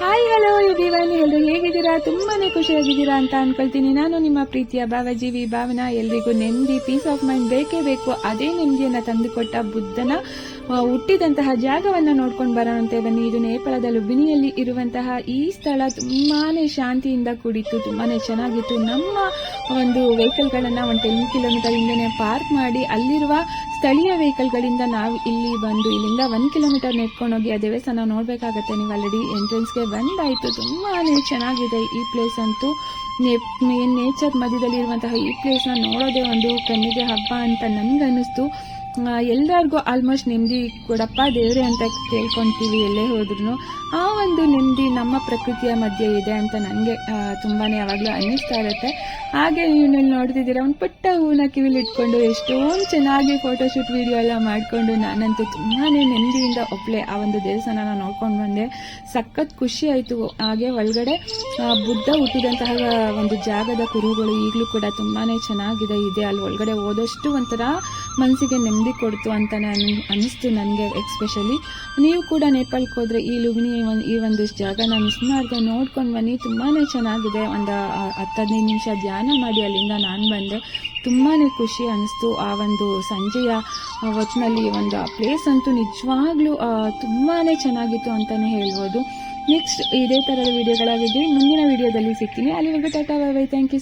Hi hello Diwali ಎಲ್ಲರೂ ಹೇಗಿದ್ದೀರಾ? ತುಂಬಾನೇ ಖುಷಿಯಾಗಿದ್ದೀರಾ ಅಂತ ಅನ್ಕೊಳ್ತೀನಿ. ನಾನು ನಿಮ್ಮ ಪ್ರೀತಿಯ ಭಾವಜೀವಿ ಭಾವನಾ. ಎಲ್ರಿಗೂ ನೆಮ್ಮದಿ ಪೀಸ್ ಆಫ್ ಮೈಂಡ್ ಬೇಕೇ ಬೇಕು. ಅದೇ ನೆಮ್ಮದಿಯನ್ನ ತಂದುಕೊಟ್ಟ ಬುದ್ಧನ ಹುಟ್ಟಿದಂತಹ ಜಾಗವನ್ನ ನೋಡ್ಕೊಂಡು ಬರೋಣಂತೆ ಬನ್ನಿ ಇದು ನೇಪಾಳದ ಲುಬಿನಿಯಲ್ಲಿ ಇರುವಂತಹ ಈ ಸ್ಥಳ ತುಂಬಾನೇ ಶಾಂತಿಯಿಂದ ಕೂಡಿತ್ತು, ತುಂಬಾನೇ ಚೆನ್ನಾಗಿತ್ತು. ನಮ್ಮ ಒಂದು ವೆಹಿಕಲ್ಗಳನ್ನ ಒಂದು ಟೆನ್ ಕಿಲೋಮೀಟರ್ ಹಿಂದೆ ಪಾರ್ಕ್ ಮಾಡಿ, ಅಲ್ಲಿರುವ ಸ್ಥಳೀಯ ವೆಹಿಕಲ್ಗಳಿಂದ ನಾವು ಇಲ್ಲಿ ಬಂದು, ಇಲ್ಲಿಂದ ಒಂದು ಕಿಲೋಮೀಟರ್ ನೆಟ್ಕೊಂಡೋಗಿ ಆ ದೇವಸ್ಥಾನ ನೋಡ್ಬೇಕಾಗತ್ತೆ. ನೀವು ಆಲ್ರೆಡಿ ಎಂಟ್ರೆನ್ಸ್ಗೆ ಬಂದಾಯಿತು. ತುಂಬಾನೇ ಚೆನ್ನಾಗಿದೆ ಈ ಪ್ಲೇಸ್ ಅಂತೂ. ನೇಚರ್ ಮಧ್ಯದಲ್ಲಿ ಇರುವಂತಹ ಈ ಪ್ಲೇಸ್ನ ನೋಡೋದೇ ಒಂದು ಕಣ್ಣಿಗೆ ಹಬ್ಬ ಅಂತ ನನಗನ್ನಿಸ್ತು. ಎಲ್ಲರಿಗೂ ಆಲ್ಮೋಸ್ಟ್ ನೆಮ್ಮದಿ ಕೊಡಪ್ಪ, ದೇವ್ರೆ ಅಂತ ಕೇಳ್ಕೊಂತೀವಿ ಎಲ್ಲೇ ಹೋದ್ರು ಆ ಒಂದು ನೆಮ್ಮದಿ ನಮ್ಮ ಪ್ರಕೃತಿಯ ಮಧ್ಯೆ ಇದೆ ಅಂತ ನನಗೆ ತುಂಬಾನೇ ಯಾವಾಗಲೂ ಅನ್ನಿಸ್ತಾ ಇರುತ್ತೆ. ಹಾಗೆ ನೀವು ನೋಡ್ತಿದ್ದೀರಾ, ಒಂದು ಪುಟ್ಟ ಹೂನ ಕಿವಿಲಿ ಇಟ್ಕೊಂಡು ಎಷ್ಟೊಂದು ಚೆನ್ನಾಗಿ ಫೋಟೋಶೂಟ್ ವಿಡಿಯೋ ಎಲ್ಲ ಮಾಡಿಕೊಂಡು ನಾನಂತೂ ತುಂಬಾನೇ ನೆಮ್ಮದಿಯಿಂದ ಒಬ್ಬಳೆ ಆ ಒಂದು ದೇವಸ್ಥಾನನ ನೋಡ್ಕೊಂಡು ಬಂದೆ. ಸಖತ್ ಖುಷಿ ಆಯಿತು. ಹಾಗೆ ಒಳಗಡೆ ಬುದ್ಧ ಹುಟ್ಟಿದಂತಹ ಒಂದು ಜಾಗದ ಕುರುಗಳು ಈಗಲೂ ಕೂಡ ತುಂಬಾನೇ ಚೆನ್ನಾಗಿದೆ. ಇದೆ, ಅಲ್ಲಿ ಒಳಗಡೆ ಹೋದಷ್ಟು ಒಂಥರ ಮನಸ್ಸಿಗೆ ನೆಮ್ಮದಿ ಕೊಡ್ತು ಅಂತ ನಾನು ಅನ್ನಿಸ್ತು ನನಗೆ ಎಕ್ಸ್ಪೆಷಲಿ ನೀವು ಕೂಡ ನೇಪಾಳಕ್ಕೆ ಹೋದರೆ ಈ ಲುಗ್ನಿ ಒಂದು ಈ ಒಂದು ಜಾಗನ ಮಿಸ್ ಮಾಡಿದೆ ನೋಡ್ಕೊಂಡು ಬನ್ನಿ. ತುಂಬಾನೇ ಚೆನ್ನಾಗಿದೆ. ಒಂದು ಹತ್ತು ಹದಿನೈದು ನಿಮಿಷ ಧ್ಯಾನ ಮಾಡಿ ಅಲ್ಲಿಂದ ನಾನು ಬಂದೆ. ತುಂಬಾನೇ ಖುಷಿ ಅನಿಸ್ತು ಆ ಒಂದು ಸಂಜೆಯ ಹೊತ್ತಿನಲ್ಲಿ ಒಂದು ಪ್ಲೇಸ್ ಅಂತೂ ನಿಜವಾಗ್ಲೂ ತುಂಬಾ ಚೆನ್ನಾಗಿತ್ತು ಅಂತಾನೆ ಹೇಳ್ಬೋದು. ನೆಕ್ಸ್ಟ್ ಇದೇ ಥರದ ವಿಡಿಯೋಗಳಾಗಿದ್ದು ಮುಂದಿನ ವಿಡಿಯೋದಲ್ಲಿ ಸಿಗ್ತೀನಿ. ಅಲ್ಲಿವರೆಗೂ tata bye bye thank you